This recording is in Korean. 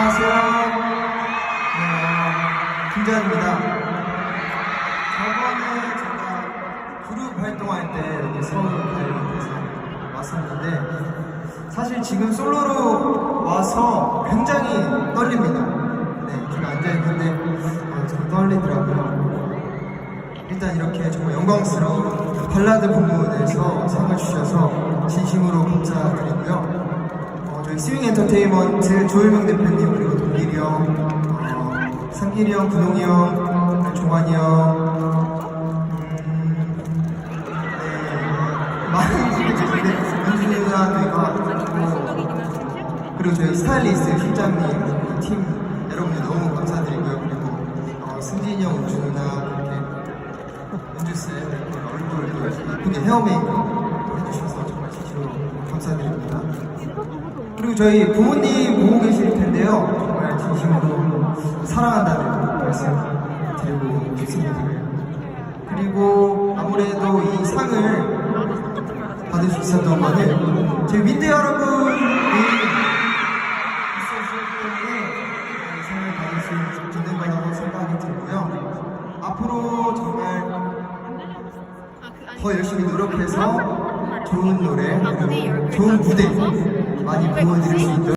안녕하세요. 네, 김재현입니다. 저번에 제가 그룹 활동할 때 이렇게 서울 가요에서 왔었는데 사실 지금 솔로로 와서 굉장히 떨립니다. 네, 어, 지금 앉아있는데 어, 좀 떨리더라고요. 일단 이렇게 정말 영광스러운 발라드 부분에서 스윙 엔터테인먼트 조일명 대표님 그리고 동길이 형, 어, 상길이 형, 근홍이 형, 종환이 형, 음, 네, 그리고 저희 스타일리스트 실장님 팀 여러분들 너무 감사드리고요. 그리고 어, 승진이 형, 은주 누나 이렇게 은주쌤 얼굴도 예쁘게 헤어 메이크업 해주셔서 정말 진심으로 감사드립니다. 그리고 저희 부모님 보고 계실 텐데요. 정말 진심으로 사랑한다는 말씀 드리고 싶습니다. 그리고 아무래도 이 상을 받을 수 있었던 거는 저희 민대 여러분이 있었을 때문에 이 상을 받을 수 있는 거라고 생각이 들고요. 앞으로 정말 더 열심히 노력해서 좋은 노래 좋은 무대 많이 보여드릴 수 있도록